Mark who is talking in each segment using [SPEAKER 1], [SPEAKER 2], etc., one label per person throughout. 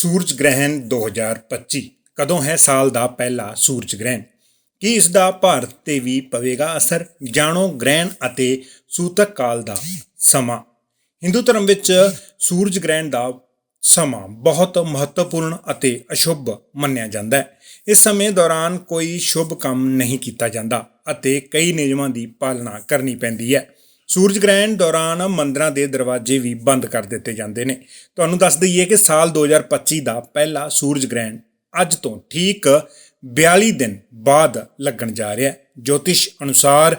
[SPEAKER 1] ਸੂਰਜ ਗ੍ਰਹਿਣ 2025 ਕਦੋਂ ਹੈ ਸਾਲ ਦਾ ਪਹਿਲਾ ਸੂਰਜ ਗ੍ਰਹਿਣ? ਕੀ ਇਸ ਦਾ ਭਾਰਤ ਤੇ ਵੀ ਪਵੇਗਾ ਅਸਰ? ਜਾਣੋ ਗ੍ਰਹਿਣ ਅਤੇ ਸੂਤਕ ਕਾਲ ਦਾ ਸਮਾਂ। ਹਿੰਦੂ ਧਰਮ ਵਿੱਚ ਸੂਰਜ ਗ੍ਰਹਿਣ ਦਾ ਸਮਾਂ ਬਹੁਤ ਮਹੱਤਵਪੂਰਨ ਅਤੇ ਅਸ਼ੁਭ ਮੰਨਿਆ ਜਾਂਦਾ ਹੈ। ਇਸ ਸਮੇਂ ਦੌਰਾਨ ਕੋਈ ਸ਼ੁਭ ਕੰਮ ਨਹੀਂ ਕੀਤਾ ਜਾਂਦਾ ਅਤੇ ਕਈ ਨਿਯਮਾਂ ਦੀ ਪਾਲਣਾ ਕਰਨੀ ਪੈਂਦੀ ਹੈ। ਸੂਰਜ ਗ੍ਰਹਿਣ ਦੌਰਾਨ ਮੰਦਰਾਂ ਦੇ ਦਰਵਾਜ਼ੇ ਵੀ ਬੰਦ ਕਰ ਦਿੱਤੇ ਜਾਂਦੇ ਨੇ। ਤੁਹਾਨੂੰ ਦੱਸ ਦਈਏ ਕਿ ਸਾਲ 2025 ਦਾ ਪਹਿਲਾ ਸੂਰਜ ਗ੍ਰਹਿਣ ਅੱਜ ਤੋਂ ਠੀਕ 42 ਦਿਨ ਬਾਅਦ ਲੱਗਣ ਜਾ ਰਿਹਾ ਹੈ। ਜੋਤਿਸ਼ ਅਨੁਸਾਰ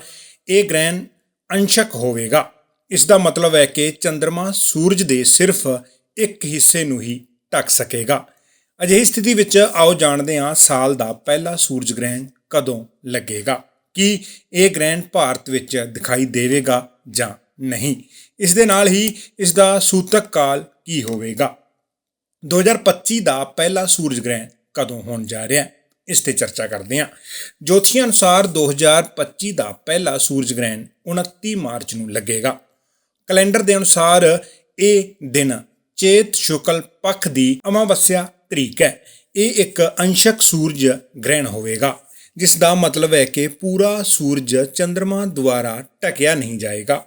[SPEAKER 1] ਇਹ ਗ੍ਰਹਿਣ ਅੰਸ਼ਕ ਹੋਵੇਗਾ। ਇਸ ਦਾ ਮਤਲਬ ਹੈ ਕਿ ਚੰ드ਰਮਾ ਸੂਰਜ ਦੇ ਸਿਰਫ ਇੱਕ ਹਿੱਸੇ ਨੂੰ ਹੀ ਢੱਕ ਸਕੇਗਾ। ਅਜਿਹੀ ਸਥਿਤੀ ਵਿੱਚ ਆਓ ਜਾਣਦੇ ਹਾਂ ਸਾਲ ਦਾ ਪਹਿਲਾ ਸੂਰਜ ਗ੍ਰਹਿਣ ਕਦੋਂ ਲੱਗੇਗਾ। ਕੀ ਇਹ ਗ੍ਰਹਿਣ ਭਾਰਤ ਵਿੱਚ ਦਿਖਾਈ ਦੇਵੇਗਾ? ਜਾਂ ਨਹੀਂ। ਇਸ ਦੇ ਨਾਲ ਹੀ ਇਸ ਦਾ ਸੂਤਕ ਕਾਲ ਕੀ ਹੋਵੇਗਾ? 2025 ਦਾ ਪਹਿਲਾ ਸੂਰਜ ਗ੍ਰਹਿਣ ਕਦੋਂ ਹੋਣ ਜਾ ਰਿਹਾ ਹੈ? ਇਸ ਤੇ ਚਰਚਾ ਕਰਦੇ ਹਾਂ। ਜੋਤੀਆਂ ਅਨੁਸਾਰ 2025 ਦਾ ਪਹਿਲਾ ਸੂਰਜ ਗ੍ਰਹਿਣ 29 ਮਾਰਚ ਨੂੰ ਲੱਗੇਗਾ। ਕੈਲੰਡਰ ਦੇ ਅਨੁਸਾਰ ਇਹ ਦਿਨ ਚੇਤ ਸ਼ੁਕਲ ਪੱਖ ਦੀ ਅਮਾਵਸਿਆ ਤਰੀਕ ਹੈ। ਇਹ ਇੱਕ ਅੰਸ਼ਕ ਸੂਰਜ ਗ੍ਰਹਿਣ ਹੋਵੇਗਾ। ਜਿਸ ਦਾ ਮਤਲਬ ਹੈ ਕਿ ਪੂਰਾ ਸੂਰਜ ਚੰ드ਰਮਾ ਦੁਆਰਾ ਢਕਿਆ ਨਹੀਂ ਜਾਏਗਾ।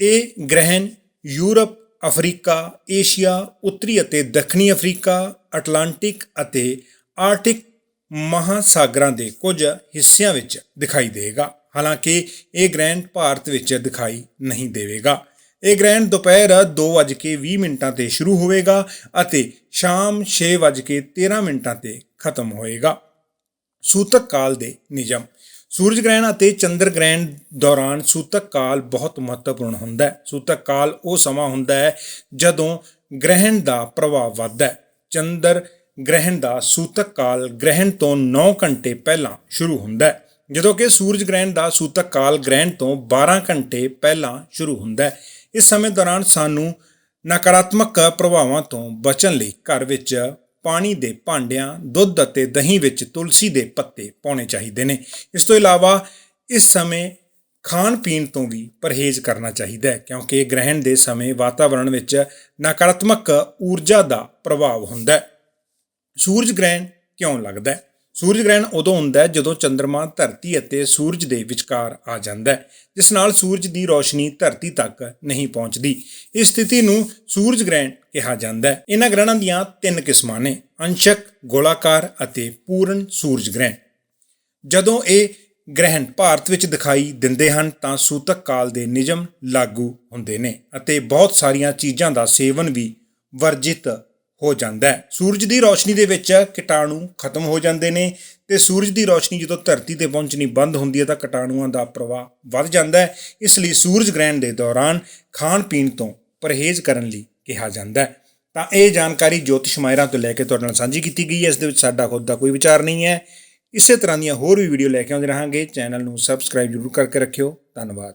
[SPEAKER 1] ਇਹ ਗ੍ਰਹਿਣ ਯੂਰਪ, ਅਫਰੀਕਾ, ਏਸ਼ੀਆ, ਉੱਤਰੀ ਅਤੇ ਦੱਖਣੀ ਅਫਰੀਕਾ, ਅਟਲਾਂਟਿਕ ਅਤੇ ਆਰਟਿਕ ਮਹਾਸਾਗਰਾਂ ਦੇ ਕੁਝ ਹਿੱਸਿਆਂ ਵਿੱਚ ਦਿਖਾਈ ਦੇਵੇਗਾ। ਹਾਲਾਂਕਿ ਇਹ ਗ੍ਰਹਿਣ ਭਾਰਤ ਵਿੱਚ ਦਿਖਾਈ ਨਹੀਂ ਦੇਵੇਗਾ। ਇਹ ਗ੍ਰਹਿਣ ਦੁਪਹਿਰ 2:20 ਮਿੰਟਾਂ ਤੇ ਸ਼ੁਰੂ ਹੋਵੇਗਾ ਅਤੇ ਸ਼ਾਮ 6:13 ਮਿੰਟਾਂ ਤੇ ਖਤਮ ਹੋਏਗਾ। ਸੂਤਕ ਕਾਲ ਦੇ ਨਿਯਮ। ਸੂਰਜ ਗ੍ਰਹਿਣ ਅਤੇ ਚੰਦਰ ਗ੍ਰਹਿਣ ਦੌਰਾਨ ਸੂਤਕ ਕਾਲ ਬਹੁਤ ਮਹੱਤਵਪੂਰਨ ਹੁੰਦਾ ਹੈ। ਸੂਤਕ ਕਾਲ ਉਹ ਸਮਾਂ ਹੁੰਦਾ ਹੈ ਜਦੋਂ ਗ੍ਰਹਿਣ ਦਾ ਪ੍ਰਭਾਵ ਵੱਧਦਾ ਹੈ। ਚੰਦਰ ਗ੍ਰਹਿਣ ਦਾ ਸੂਤਕ ਕਾਲ ਗ੍ਰਹਿਣ ਤੋਂ 9 ਘੰਟੇ ਪਹਿਲਾਂ ਸ਼ੁਰੂ ਹੁੰਦਾ ਹੈ, ਜਦੋਂ ਕਿ ਸੂਰਜ ਗ੍ਰਹਿਣ ਦਾ ਸੂਤਕ ਕਾਲ ਗ੍ਰਹਿਣ ਤੋਂ 12 ਘੰਟੇ ਪਹਿਲਾਂ ਸ਼ੁਰੂ ਹੁੰਦਾ ਹੈ। ਇਸ ਸਮੇਂ ਦੌਰਾਨ ਸਾਨੂੰ ਨਕਾਰਾਤਮਕ ਪ੍ਰਭਾਵਾਂ ਤੋਂ ਬਚਣ ਲਈ ਘਰ ਵਿੱਚ ਪਾਣੀ ਦੇ ਭਾਂਡਿਆਂ, ਦੁੱਧ ਅਤੇ ਦਹੀਂ ਵਿੱਚ ਤੁਲਸੀ ਦੇ ਪੱਤੇ ਪਾਉਣੇ ਚਾਹੀਦੇ ਨੇ। ਇਸ ਤੋਂ ਇਲਾਵਾ ਇਸ ਸਮੇਂ ਖਾਣ ਪੀਣ ਤੋਂ ਵੀ ਪਰਹੇਜ਼ ਕਰਨਾ ਚਾਹੀਦਾ ਹੈ, ਕਿਉਂਕਿ ਗ੍ਰਹਿਣ ਦੇ ਸਮੇਂ ਵਾਤਾਵਰਣ ਵਿੱਚ ਨਕਾਰਾਤਮਕ ਊਰਜਾ ਦਾ ਪ੍ਰਭਾਵ ਹੁੰਦਾ ਹੈ। ਸੂਰਜ ਗ੍ਰਹਿਣ ਕਿਉਂ ਲੱਗਦਾ ਹੈ? ਸੂਰਜ ਗ੍ਰਹਿਣ ਉਦੋਂ ਹੁੰਦਾ ਹੈ ਜਦੋਂ ਚੰ드ਰਮਾ ਧਰਤੀ ਅਤੇ ਸੂਰਜ ਦੇ ਵਿਚਕਾਰ ਆ ਜਾਂਦਾ ਹੈ, ਜਿਸ ਨਾਲ ਸੂਰਜ ਦੀ ਰੋਸ਼ਨੀ ਧਰਤੀ ਤੱਕ ਨਹੀਂ ਪਹੁੰਚਦੀ। ਇਸ ਸਥਿਤੀ ਨੂੰ ਸੂਰਜ ਗ੍ਰਹਿਣ ਕਿਹਾ ਜਾਂਦਾ ਹੈ। ਇਹਨਾਂ ਗ੍ਰਹਿਣਾਂ ਦੀਆਂ ਤਿੰਨ ਕਿਸਮਾਂ ਨੇ, ਅੰਸ਼ਕ, ਗੋਲਾਕਾਰ ਅਤੇ ਪੂਰਨ ਸੂਰਜ ਗ੍ਰਹਿਣ। ਜਦੋਂ ਇਹ ਗ੍ਰਹਿਣ ਭਾਰਤ ਵਿੱਚ ਦਿਖਾਈ ਦਿੰਦੇ ਹਨ, ਤਾਂ ਸੂਤਕ ਕਾਲ ਦੇ ਨਿਯਮ ਲਾਗੂ ਹੁੰਦੇ ਨੇ ਅਤੇ ਬਹੁਤ ਸਾਰੀਆਂ ਚੀਜ਼ਾਂ ਦਾ ਸੇਵਨ ਵੀ ਵਰਜਿਤ ਹੋ ਜਾਂਦਾ ਹੈ। ਸੂਰਜ ਦੀ ਰੋਸ਼ਨੀ ਦੇ ਵਿੱਚ ਕੀਟਾਣੂ ਖਤਮ ਹੋ ਜਾਂਦੇ ਨੇ ਤੇ ਸੂਰਜ ਦੀ ਰੋਸ਼ਨੀ ਜਦੋਂ ਧਰਤੀ ਤੇ ਪਹੁੰਚਣੀ ਬੰਦ ਹੁੰਦੀ ਹੈ, ਤਾਂ ਕੀਟਾਣੂਆਂ ਦਾ ਪ੍ਰਵਾਹ ਵੱਧ ਜਾਂਦਾ ਹੈ। ਇਸ ਲਈ ਸੂਰਜ ਗ੍ਰਹਿਣ ਦੇ ਦੌਰਾਨ ਖਾਣ ਪੀਣ ਤੋਂ ਪਰਹੇਜ਼ ਕਰਨ ਲਈ ਕਿਹਾ ਜਾਂਦਾ ਹੈ। ਤਾਂ ਇਹ ਜਾਣਕਾਰੀ ਜੋਤਿਸ਼ ਮਾਹਿਰਾਂ ਤੋਂ ਲੈ ਕੇ ਤੁਹਾਡੇ ਨਾਲ ਸਾਂਝੀ ਕੀਤੀ ਗਈ ਹੈ। ਇਸ ਦੇ ਵਿੱਚ ਸਾਡਾ ਖੁਦ ਦਾ ਕੋਈ ਵਿਚਾਰ ਨਹੀਂ ਹੈ। ਇਸੇ ਤਰ੍ਹਾਂ ਦੀਆਂ ਹੋਰ ਵੀ ਵੀਡੀਓ ਲੈ ਕੇ ਆਉਂਦੇ ਰਹਾਂਗੇ। ਚੈਨਲ ਨੂੰ ਸਬਸਕ੍ਰਾਈਬ ਜ਼ਰੂਰ ਕਰਕੇ ਰੱਖਿਓ। ਧੰਨਵਾਦ।